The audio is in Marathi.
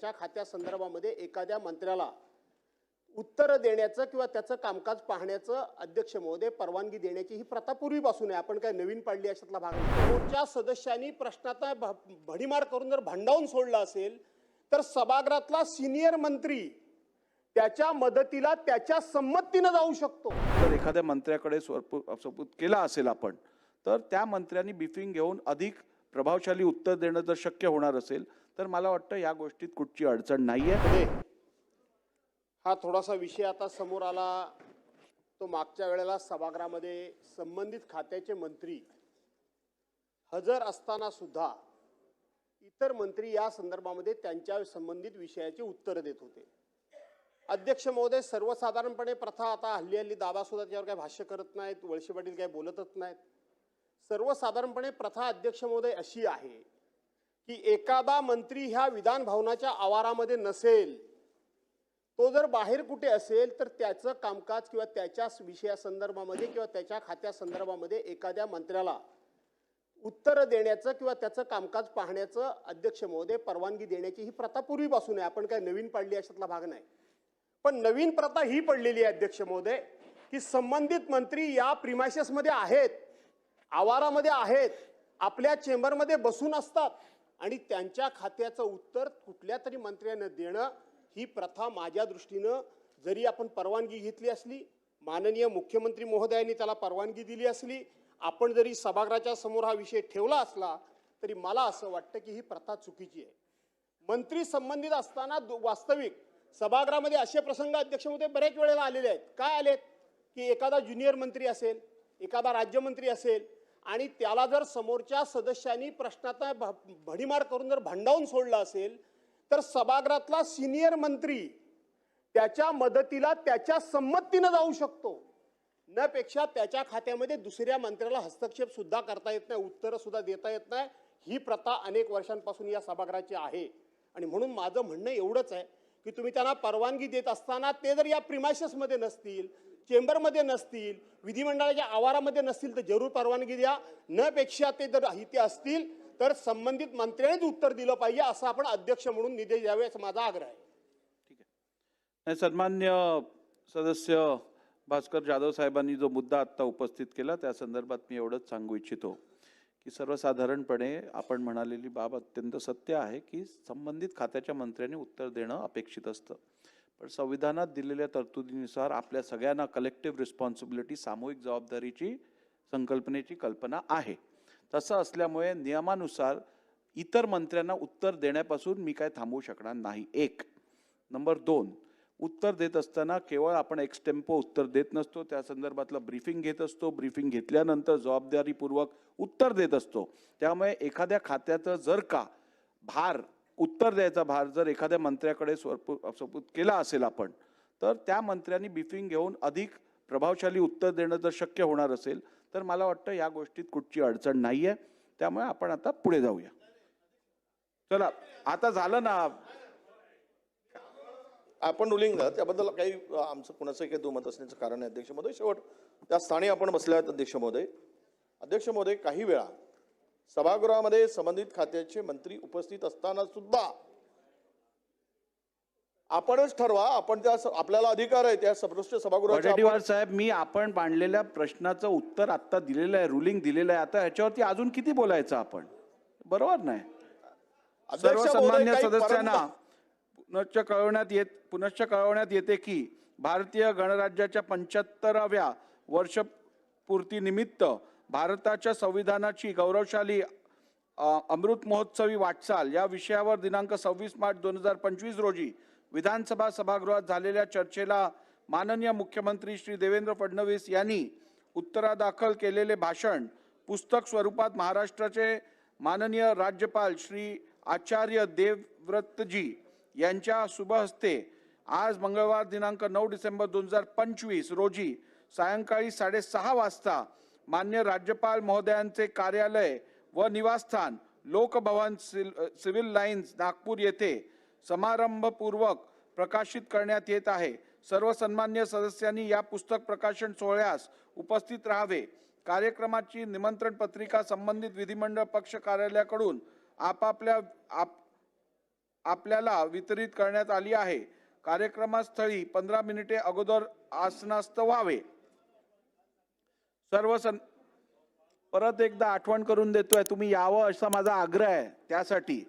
च्या खात्यासंदर्भामध्ये एखाद्या मंत्र्याला उत्तर देण्याचं किंवा त्याचं कामकाज पाहण्याचं अध्यक्ष महोदय परवानगी देण्याची ही प्रथा पूर्वीपासून आहे. आपण काय नवीन पाडली अशातला भाग नाही. समोरच्या सदस्यांनी प्रश्नाचा भ- भडीमार करून जर भांडावून सोडला असेल तर सभागृहातला सिनियर मंत्री त्याच्या मदतीला त्याच्या संमतीनं जाऊ शकतो. जर एखाद्या मंत्र्याकडे स्वरपू सपूत केला असेल आपण तर त्या मंत्र्यांनी बिफिंग घेऊन अधिक प्रभावशाली उत्तर देणं जर शक्य होणार असेल तर मला वाटतं या गोष्टीत कुठची अडचण नाही आहे हा थोडासा विषय आता समोर आला. तो मागच्या वेळेला सभागृहामध्ये संबंधित खात्याचे मंत्री हजर असताना सुद्धा इतर मंत्री या संदर्भामध्ये त्यांच्या संबंधित विषयाची उत्तरं देत होते. अध्यक्ष महोदय सर्वसाधारणपणे प्रथा आता हल्ली हल्ली दादा सुद्धा त्याच्यावर काही भाष्य करत नाहीत वळसे पाटील काही बोलतच नाहीत. सर्वसाधारणपणे प्रथा अध्यक्ष महोदय अशी आहे की एखादा मंत्री ह्या विधान भवनाच्या आवारामध्ये नसेल तो जर बाहेर कुठे असेल तर त्याचं कामकाज किंवा त्याच्या विषयासंदर्भामध्ये किंवा त्याच्या खात्यासंदर्भामध्ये एखाद्या मंत्र्याला उत्तर देण्याचं किंवा त्याचं कामकाज पाहण्याचं अध्यक्ष महोदय परवानगी देण्याची ही प्रथा पूर्वीपासून आहे. आपण काय नवीन पाडली अशातला भाग नाही. पण नवीन प्रथा ही पडलेली आहे अध्यक्ष महोदय की संबंधित मंत्री या प्रिमायसेसमध्ये आहेत आवारामध्ये आहेत आपल्या चेंबरमध्ये बसून असतात. आणि त्यांच्या खात्याचं उत्तर कुठल्या तरी मंत्र्यानं देणं ही प्रथा माझ्या दृष्टीनं जरी आपण परवानगी घेतली असली माननीय मुख्यमंत्री महोदयांनी त्याला परवानगी दिली असली आपण जरी सभागृहाच्या समोर हा विषय ठेवला असला तरी मला असं वाटतं की ही प्रथा चुकीची आहे. मंत्री संबंधित असताना दो- वास्तविक सभागृहामध्ये असे प्रसंग अध्यक्ष बऱ्याच वेळेला आलेले आहेत. काय आलेत? की एखादा ज्युनियर मंत्री असेल एखादा राज्यमंत्री असेल आणि त्याला जर समोरच्या सदस्यांनी प्रश्नाचा भ- भडीमार करून जर भांडावून सोडलं असेल तर सभागृहातला सिनियर मंत्री त्याच्या मदतीला त्याच्या संमतीनं जाऊ शकतो. न पेक्षा त्याच्या खात्यामध्ये दुसऱ्या मंत्र्याला हस्तक्षेप सुद्धा करता येत नाही उत्तरं सुद्धा देता येत नाही. ही प्रथा अनेक वर्षांपासून या सभागृहाची आहे. आणि म्हणून माझं म्हणणं एवढंच आहे की तुम्ही त्यांना परवानगी देत असताना ते जर या प्रिमायसेसमध्ये नसतील चेंबरमध्ये नसतील विधिमंडळाच्या आवारामध्ये नसतील तर जरूर परवानगी द्या. न पेक्षा ते जर इथे असतील तर संबंधित मंत्र्यांनीच उत्तर दिलं पाहिजे असं आपण अध्यक्ष म्हणून निर्देश द्यावे असा माझा आग्रह आहे. ठीक आहे. सन्मान्य सदस्य भास्कर जाधव साहेबांनी जो मुद्दा आत्ता उपस्थित केला त्या संदर्भात मी एवढंच सांगू इच्छितो की सर्वसाधारणपणे आपण म्हणालेली बाब अत्यंत सत्य आहे की संबंधित खात्याच्या मंत्र्यांनी उत्तर देणं अपेक्षित असतं. पण संविधानात दिलेल्या तरतुदीनुसार आपल्या सगळ्यांना कलेक्टिव्ह रिस्पॉन्सिबिलिटी सामूहिक जबाबदारीची संकल्पनेची कल्पना आहे. तसं असल्यामुळे नियमानुसार इतर मंत्र्यांना उत्तर देण्यापासून मी काय थांबवू शकणार नाही. एक. नंबर दोन. उत्तर देत असताना केवळ आपण एक्सटेम्पो उत्तर देत नसतो. त्या संदर्भातलं ब्रीफिंग घेत असतो. ब्रीफिंग घेतल्यानंतर जबाबदारीपूर्वक उत्तर देत असतो. त्यामुळे एखाद्या खात्याचं जर का भार उत्तर द्यायचा भार जर एखाद्या मंत्र्याकडे स्वरपू सपूत केला असेल आपण तर त्या मंत्र्यांनी बिफिंग घेऊन अधिक प्रभावशाली उत्तर देणं जर शक्य होणार असेल तर मला वाटतं या गोष्टीत कुठची अडचण नाही आहे त्यामुळे आपण आता पुढे जाऊया. चला आता झालं ना. आपण रुलिंग ना त्याबद्दल काही आमचं कुणाचं काही दुमत असण्याचं कारण आहे अध्यक्ष महोदय. शेवट त्या स्थानी आपण बसल्या आहेत अध्यक्ष महोदय. अध्यक्ष महोदय काही वेळा सभागृहामध्ये संबंधित खात्याचे मंत्री उपस्थित असताना सुद्धा आपणच ठरवा आपण त्या आपल्याला अधिकार आहे त्या आपण- वडेट्टीवार साहेब मी आपण मांडलेल्या प्रश्नाचं उत्तर आता दिलेलं आहे रुलिंग दिलेलं आहे. आता ह्याच्यावरती अजून किती बोलायचं आपण? बरोबर नाही? अध्यक्ष सर्व महोदय, सन्मान्य काही सदस्यांना पुनश्च कळवण्यात येत पुनश्च कळवण्यात येते की भारतीय गणराज्याच्या पंच्याहत्तराव्या वर्षपूर्तीनिमित्त भारताच्या संविधानाची गौरवशाली अमृत महोत्सवी वाटचाल या विषयावर दिनांक सव्वीस मार्च दोन हजार पंचवीस रोजी विधानसभा सभागृहात झालेल्या चर्चेला माननीय मुख्यमंत्री श्री देवेंद्र फडणवीस यांनी उत्तरादाखल केलेले भाषण पुस्तक स्वरूपात महाराष्ट्राचे माननीय राज्यपाल श्री आचार्य देवव्रतजी यांच्या शुभहस्ते आज मंगळवार दिनांक नऊ डिसेंबर दोन हजार पंचवीस रोजी सायंकाळी साडेसहा वाजता मान्य राज्यपाल महोदयांचे कार्यालय व निवासस्थान लोकभवन सिल सिव्हिल लाईन्स नागपूर येथे समारंभपूर्वक प्रकाशित करण्यात येत आहे. सर्व सन्मान्य सदस्यांनी या पुस्तक प्रकाशन सोहळ्यास उपस्थित राहावे. कार्यक्रमाची निमंत्रण पत्रिका संबंधित विधिमंडळ पक्ष कार्यालयाकडून आपापल्या आप आपल्याला वितरित करण्यात आली आहे. कार्यक्रमास्थळी पंधरा मिनिटे अगोदर आसनास्त व्हावे. सर्व सं परत एकदा आठवण करून देतोय तुम्ही यावं असा माझा आग्रह आहे त्यासाठी.